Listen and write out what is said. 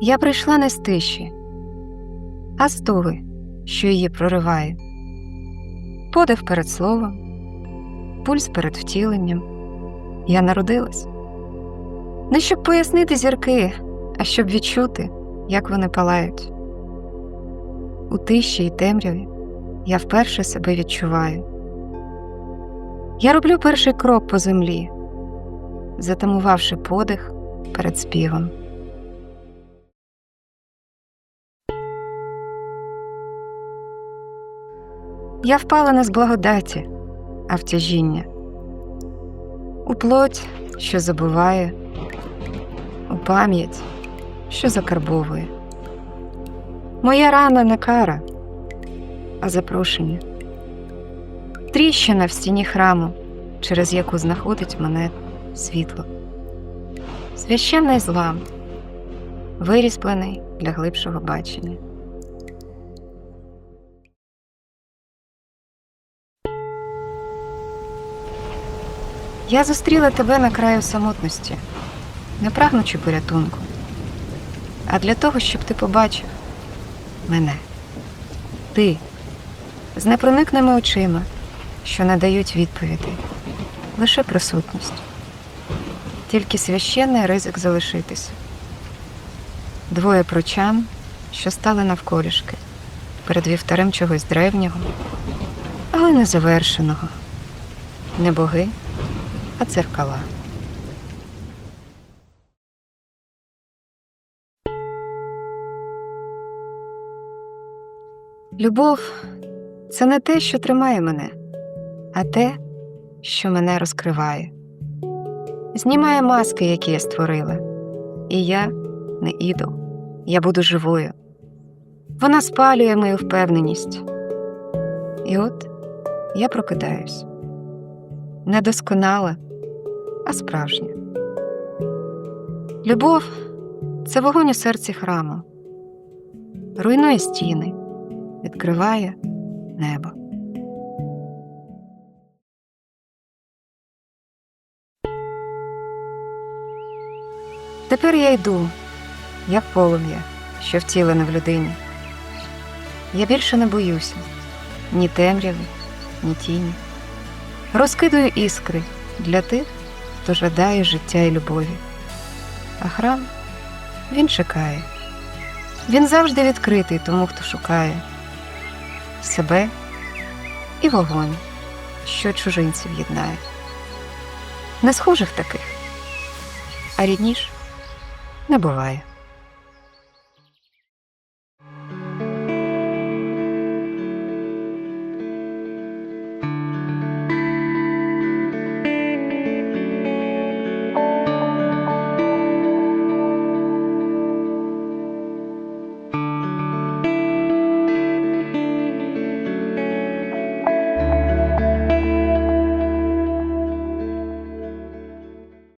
Я прийшла не з тиші, а з туги, що її прориває. Подив перед словом, пульс перед втіленням. Я народилась. Не щоб пояснити зірки, а щоб відчути, як вони палають. У тиші й темряві я вперше себе відчуваю. Я роблю перший крок по землі, затамувавши подих перед співом. Я впала не з благодаті, а в тяжіння. У плоть, що забуває, у пам'ять, що закарбовує. Моя рана не кара, а запрошення. Тріщина в стіні храму, через яку знаходить мене світло. Священний злам, вирізблений для глибшого бачення. Я зустріла тебе на краю самотності, не прагнучи порятунку, а для того, щоб ти побачив мене, ти з непроникними очима, що не дають відповідей, лише присутність, тільки священний ризик залишитися. Двоє прочан, що стали навколішки перед вівтарем чогось древнього, але не завершеного, не боги, а дзеркала. Любов це не те, що тримає мене, а те, що мене розкриває. Знімає маски, які я створила. І я не ідол, я буду живою. Вона спалює мою впевненість. І от я прокидаюсь. Не досконала, а справжня. Любов це вогонь у серці храму, руйнує стіни, відкриває небо. Тепер я йду, як полум'я, що втілене в людині. Я більше не боюся ні темряви, ні тіні. Розкидую іскри для тих, хто жадає життя і любові. А храм він чекає. Він завжди відкритий тому, хто шукає себе і вогонь, що чужинців єднає. Не схожих таких, а рідніш не буває.